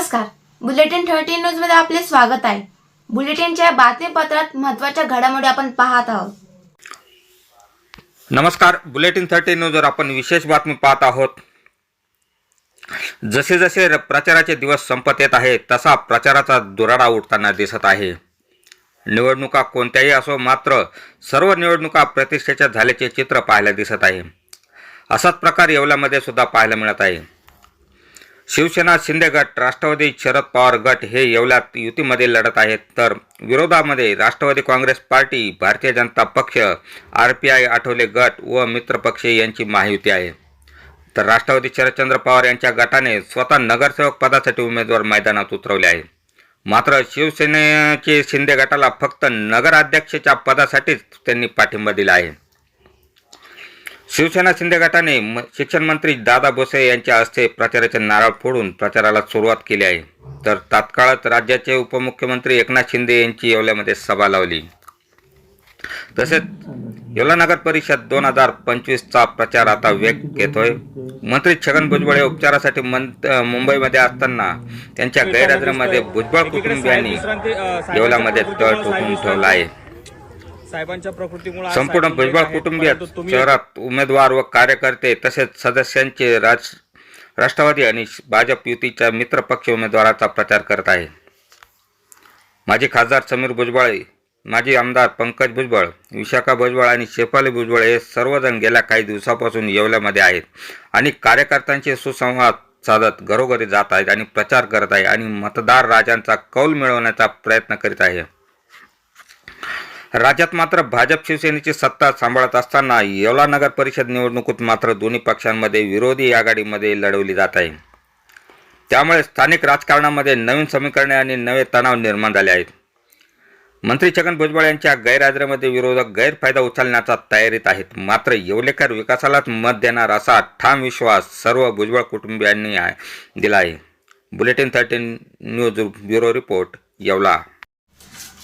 नमस्कार. Bulletin thirteen न्यूजमध्ये आपले स्वागत आहे. बुलेटिनच्या बातमीपत्रात महत्त्वाच्या घडामोडी आपण पाहत आहोत. नमस्कार. बुलेटिन थर्टी न्यूजवर आपण विशेष बातमी पाहत आहोत. जसे जसे प्रचाराचे दिवस संपत येत आहे तसा प्रचाराचा दुराडा उठताना दिसत आहे. निवडणुका कोणत्याही असो मात्र सर्व निवडणुका प्रतिष्ठेच्या झाल्याचे चित्र पाहायला दिसत आहे. असाच प्रकार येवल्यामध्ये सुद्धा पाहायला मिळत आहे. शिवसेना शिंदे गट राष्ट्रवादी शरद पवार गट हे येवल्यात युतीमध्ये लढत आहेत. तर विरोधामध्ये राष्ट्रवादी काँग्रेस पार्टी भारतीय जनता पक्ष आर पी आय आठवले गट व मित्रपक्ष यांची महायुती आहे. तर राष्ट्रवादी शरदचंद्र पवार यांच्या गटाने स्वतः नगरसेवक पदासाठी उमेदवार मैदानात उतरवले आहे. मात्र शिवसेनेचे शिंदे गटाला फक्त नगराध्यक्षाच्या पदासाठीच त्यांनी पाठिंबा दिला आहे. शिवसेना शिंदे गटाने शिक्षण मंत्री दादा भुसे यांच्या हस्ते प्रचाराचे नारळ फोडून प्रचाराला सुरुवात केली आहे. तर तात्काळच राज्याचे उपमुख्यमंत्री एकनाथ शिंदे यांची येवल्यामध्ये सभा लावली. तसेच येवला नगर परिषद दोन हजार पंचवीसचा प्रचार आता वेग घेतोय. मंत्री छगन भुजबळ हे उपचारासाठी मुंबईमध्ये असताना त्यांच्या गैरहजेरीमध्ये भुजबळ कुटुंबियांनी येवल्यामध्ये तळ ठोकून ठेवला आहे. साहेबांच्या प्रकृतीमुळे संपूर्ण भुजबळ. कुटुंबीय शहरात उमेदवार व कार्यकर्ते तसेच सदस्यांचे राज राष्ट्रवादी आणि भाजप युतीच्या मित्र पक्ष उमेदवाराचा प्रचार करत आहे. माजी खासदार समीर भुजबळ माजी आमदार पंकज भुजबळ विशाखा भुजबळ आणि शेफाली भुजबळ हे सर्वजण गेल्या काही दिवसापासून येवल्यामध्ये आहेत. आणि कार्यकर्त्यांशी सुसंवाद साधत घरोघरी जात आहेत आणि प्रचार करत आहे आणि मतदार राजांचा कौल मिळवण्याचा प्रयत्न करीत आहे राज्यात मात्र भाजप शिवसेनेची सत्ता सांभाळत असताना येवला नगर परिषद निवडणुकीत मात्र दोन्ही पक्षांमध्ये विरोधी आघाडीमध्ये लढवली जात आहे. त्यामुळे स्थानिक राजकारणामध्ये नवीन समीकरणे आणि नवे तणाव निर्माण झाले आहेत. मंत्री छगन भुजबळ यांच्या गैरहजेरीमध्ये विरोधक गैरफायदा उचलण्याचा तयारीत आहेत. मात्र येवलेकर विकासालाच मत देणार असा ठाम विश्वास सर्व भुजबळ कुटुंबियांनी दिला आहे. Bulletin thirteen news bureau report Yeola.